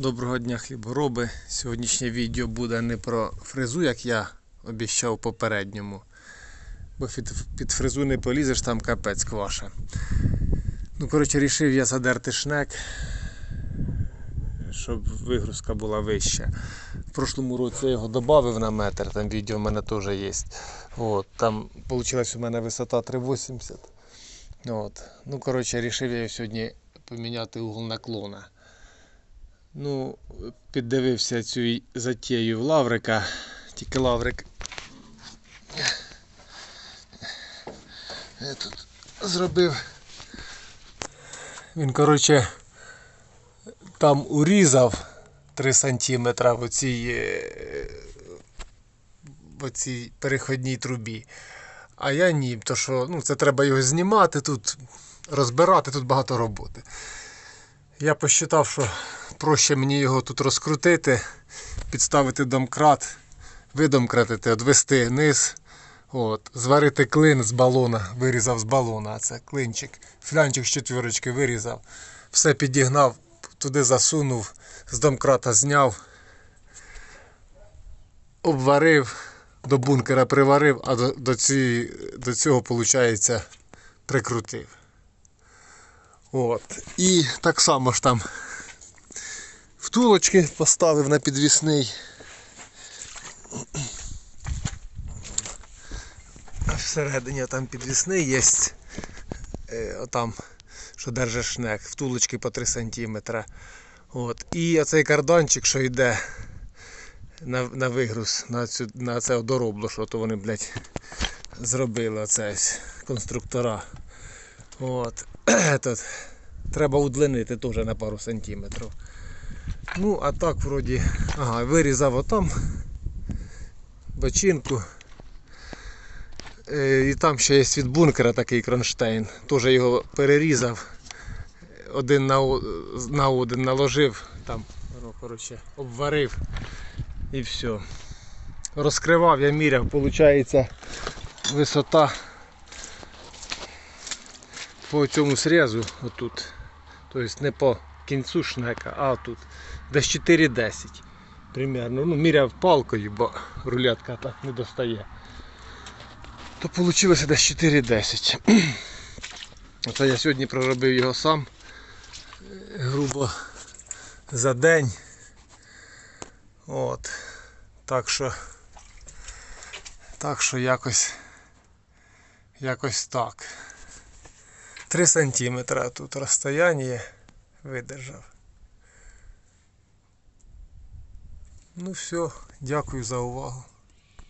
Доброго дня, хлібороби. Сьогоднішнє відео буде не про фрезу, як я обіцяв попередньому. Бо під фрезу не полізеш, там капець кваша. Ну, коротше, рішив я задерти шнек, щоб вигрузка була вища. В прошлому році я його додав на метр, там відео в мене теж є. От, там вийшла у мене висота 3,80. От. Ну, коротше, рішив я сьогодні поміняти угол наклона. Ну, піддивився цю затію в Лаврика. Тільки Лаврик. Я тут зробив. Він, коротше, там урізав 3 см в оцій, е, в оцій переходній трубі. А я ні, то що ну, це треба його знімати тут, розбирати, тут багато роботи. Я посчитав, що проще мені його тут розкрутити, підставити домкрат, видомкратити, відвести низ, от, зварити клин з балона, вирізав з балона, це клинчик, флянчик з четвірочки вирізав, все підігнав, туди засунув, з домкрата зняв, обварив, до бункера приварив, а до, до, цієї, до цього, виходить, прикрутив. От. І так само ж там втулочки поставив на підвісний. Всередині там підвісний є. Е, отам, що держиш шнек, втулочки по 3 см. От. І оцей карданчик, що йде на, на вигруз, на, цю, на це доробло, що то вони, блядь, зробили оце конструктора. От. Тут треба удлинити теж на пару сантиметрів. Ну, а так вроді. Ага, вирізав отам бочинку. Е, І там ще є від бункера такий кронштейн. Теж його перерізав. Один на, на один наложив, там, ну, коротше, обварив і все. Розкривав, я міряв, виходить висота по цьому срезу отут. Тобто не по кінцю шнека, а тут. Десь 4,10 примерно. Ну, міряв палкою, бо рулетка так не достає. То вийшло десь 4,10. Оце я сьогодні проробив його сам. Грубо за день. От. Так що. Так що якось. Якось так. 3 сантиметра тут розстояння видержав. Ну все, дякую за увагу.